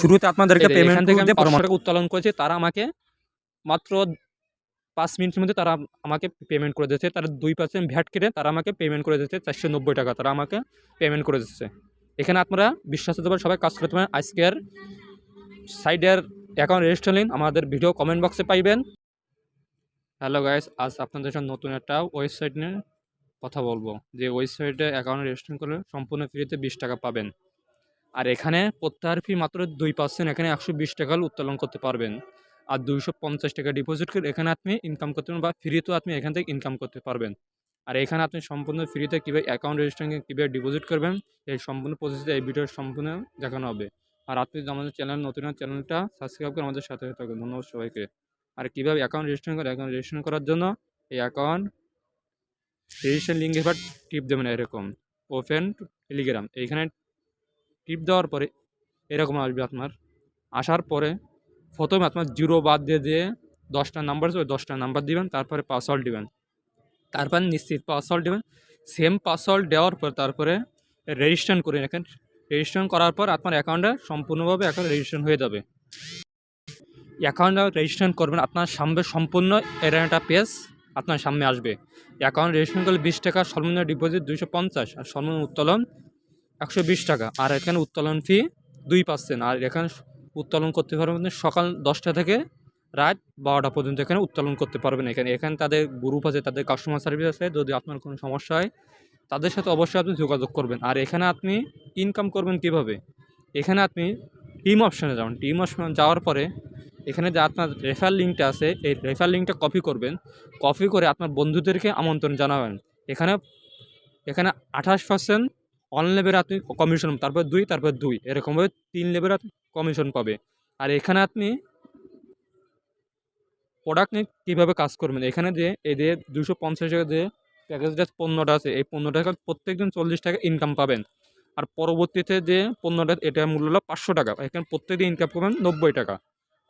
শুরুতে আপনাদেরকে পেমেন্ট থেকে আমি পাঁচশো টাকা উত্তোলন করেছি। তারা আমাকে মাত্র পাঁচ মিনিটের মধ্যে তারা আমাকে পেমেন্ট করে দিয়েছে। তারা দুই পার্সেন্ট ভ্যাট কেটে তারা আমাকে পেমেন্ট করে দিয়েছে চারশো নব্বই টাকা। তারা আমাকে পেমেন্ট করে দিচ্ছে এখানে আপনারা বিশ্বাস হতে পারে সবাই কাজ করতে পারেন। আজকের সাইডের অ্যাকাউন্ট রেজিস্টার লিঙ্ক আমাদের ভিডিও কমেন্ট বক্সে পাইবেন। হ্যালো গাইস আজ আপনাদের সাথে নতুন একটা ওয়েবসাইট নিয়ে কথা বলব। যে ওয়েবসাইটে অ্যাকাউন্ট রেজিস্ট্রেশন করলে সম্পূর্ণ ফ্রিতে বিশ টাকা পাবেন। আর এখানে প্রত্যাহার ফি মাত্র দুই পার্সেন্ট এখানে একশো বিশ টাকা উত্তোলন করতে পারবেন। আর দুইশো পঞ্চাশ টাকা ডিপোজিট করে এখানে আপনি ইনকাম করতে পারবেন বা ফ্রিতেও আপনি এখান থেকে ইনকাম করতে পারবেন। আর এখানে আপনি সম্পূর্ণ ফ্রিতে কীভাবে অ্যাকাউন্ট রেজিস্ট্রেশন কীভাবে ডিপোজিট করবেন, এই সম্পূর্ণ প্রসেসটা এই ভিডিওর সম্পূর্ণ দেখানো হবে। আর আপনি যদি আমাদের চ্যানেল নতুন চ্যানেলটা সাবস্ক্রাইব করে আমাদের সাথে থাকবেন ধন্যবাদ সবাইকে। আর কীভাবে অ্যাকাউন্ট রেজিস্ট্রেশন করে অ্যাকাউন্ট রেজিস্ট্রেশন করার জন্য এই অ্যাকাউন্ট রেজিস্ট্রেশন লিঙ্ক এবার টিপ দেবেন এরকম। ওপেন টেলিগ্রাম এইখানে টিপ দেওয়ার পরে এরকম আসবে আপনার। আসার পরে প্রথমে আপনার জিরো বাদ দিয়ে দিয়ে দশটা নাম্বার ওই দশটা নাম্বার দিবেন, তারপরে পাসওয়ার্ড দিবেন। তারপর নিশ্চিত পাসওয়ার্ড দেবেন। সেম পাসওয়ার্ড দেওয়ার পর তারপরে রেজিস্ট্রেশন করে রাখেন। রেজিস্ট্রেশন করার পর আপনার অ্যাকাউন্টটা সম্পূর্ণভাবে অ্যাকাউন্ট রেজিস্ট্রেশন হয়ে যাবে। অ্যাকাউন্ট রেজিস্ট্রেশন করবেন, আপনার সামনে সম্পূর্ণ এর একটা পেজ আপনার সামনে আসবে। অ্যাকাউন্ট রেজিস্ট্রেশন করলে বিশ টাকা সর্বনিম্ন ডিপোজিট দুইশো পঞ্চাশ আর সর্বনিম্ন উত্তোলন একশো বিশ টাকা। আর এখানে উত্তোলন ফি দুই পার্সেন্ট আর এখানে উত্তোলন করতে পারবেন সকাল দশটা থেকে রাত বারোটা পর্যন্ত এখানে উত্তোলন করতে পারবেন এখানে। এখানে তাদের গ্রুপ আছে, তাদের কাস্টমার সার্ভিস আছে। যদি আপনার কোনো সমস্যা হয়, তাদের সাথে অবশ্যই আপনি যোগাযোগ করবেন। আর এখানে আপনি ইনকাম করবেন কীভাবে? এখানে আপনি টিম অপশানে যাবেন। টিম অপশানে যাওয়ার পরে এখানে যে আপনার রেফার লিঙ্কটা আছে, এই রেফার লিঙ্কটা কপি করবেন। কপি করে আপনার বন্ধুদেরকে আমন্ত্রণ জানাবেন। এখানে এখানে আঠাশ পার্সেন্ট অন লেভেলে আপনি কমিশন তারপর দুই তারপর দুই। এরকমভাবে তিন লেভেলে আপনি কমিশন পাবে। আর এখানে আপনি প্রোডাক্ট নিয়ে কীভাবে কাজ করবেন? এখানে যে এই যে দুশো পঞ্চাশ টাকা যে প্যাকেজটা পণ্যটা আছে, এই পণ্যটা প্রত্যেকদিন চল্লিশ টাকা ইনকাম পাবেন। আর পরবর্তীতে যে পণ্যটা এটার মূল্য হলো পাঁচশো টাকা। এখানে প্রত্যেকদিন ইনকাম পাবেন নব্বই টাকা।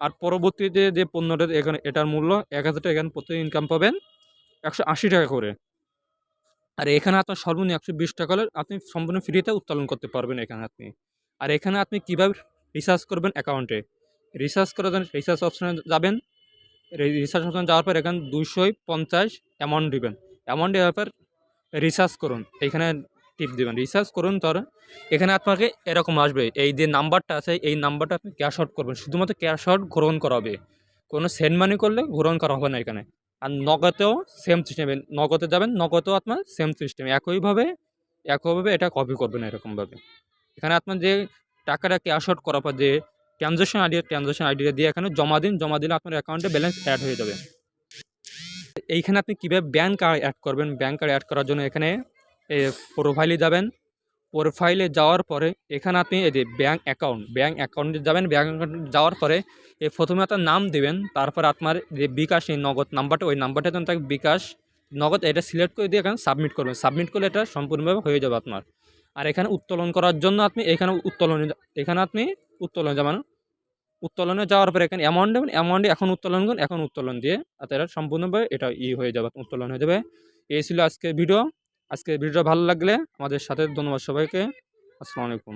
আর পরবর্তীতে যে পণ্যটা, এখানে এটার মূল্য এক হাজার টাকা, এখানে প্রত্যেক ইনকাম পাবেন একশো আশি টাকা করে। আর এখানে আপনার সর্বনিম্ন একশো বিশ টাকা আপনি সম্পূর্ণ ফ্রিতে উত্তোলন করতে পারবেন এখানে আপনি। আর এখানে আপনি কীভাবে রিচার্জ করবেন অ্যাকাউন্টে রিচার্জ করার জন্য রিচার্জ অপশানে যাবেন। রিচার্জ অপশানে যাওয়ার পর এখানে দুশো পঞ্চাশ অ্যামাউন্ট দেবেন। অ্যামাউন্ট দেওয়ার পর রিচার্জ করুন। এখানে টিপ দেবেন। রিচার্জ করুন তার এখানে আপনাকে এরকম আসবে। এই যে নাম্বারটা আছে, এই নাম্বারটা আপনি ক্যাশ আউট করবেন। শুধুমাত্র ক্যাশ আউট গ্রহণ করা হবে। কোনো সেন্ড মানি করলে গ্রহণ করা হবে না এখানে। আর নগদেও সেম সিস্টেমে নগদে যাবেন, নগদেও আপনার সেম সিস্টেম একইভাবে একইভাবে এটা কপি করবেন এরকমভাবে। এখানে আপনার যে টাকাটা ক্যাশ আউট করার পর যে ট্রানজ্যাকশন আইডি ট্রানজ্যাকশন আইডিটা দিয়ে এখানে জমা দিন, জমা দিলে আপনার অ্যাকাউন্টে ব্যালেন্স অ্যাড হয়ে যাবে। এইখানে আপনি কীভাবে ব্যাঙ্ক কার্ড অ্যাড করবেন? ব্যাঙ্ক কার্ড অ্যাড করার জন্য এখানে প্রোফাইলে যাবেন। প্রোফাইলে যাওয়ার পরে, এখানে আপনি এই যে ব্যাঙ্ক অ্যাকাউন্ট ব্যাঙ্ক অ্যাকাউন্টে যাবেন ব্যাঙ্ক অ্যাকাউন্টে যাওয়ার পরে, এ প্রথমে আপনার নাম দেবেন, তারপর আপনার যে বিকাশ এই নগদ নাম্বারটা ওই নাম্বারটা যখন তাকে বিকাশ নগদ, এটা সিলেক্ট করে দিয়ে এখানে সাবমিট করবেন। সাবমিট করলে এটা সম্পূর্ণভাবে হয়ে যাবে আপনার। আর এখানে উত্তোলন করার জন্য আপনি এখানে উত্তোলন, এখানে আপনি উত্তোলনে যাবেন উত্তোলনে যাওয়ার পরে এখানে অ্যামাউন্ট দেবেন অ্যামাউন্টে এখন উত্তোলন করুন, এখন উত্তোলন দিয়ে আর এটা সম্পূর্ণভাবে এটা ই হয়ে যাবে, উত্তোলন হয়ে যাবে। এই ছিল আজকে ভিডিও আজকে ভিডিওটা ভালো লাগলে আমাদের সাথে ধন্যবাদ সবাইকে। আসসালামু আলাইকুম।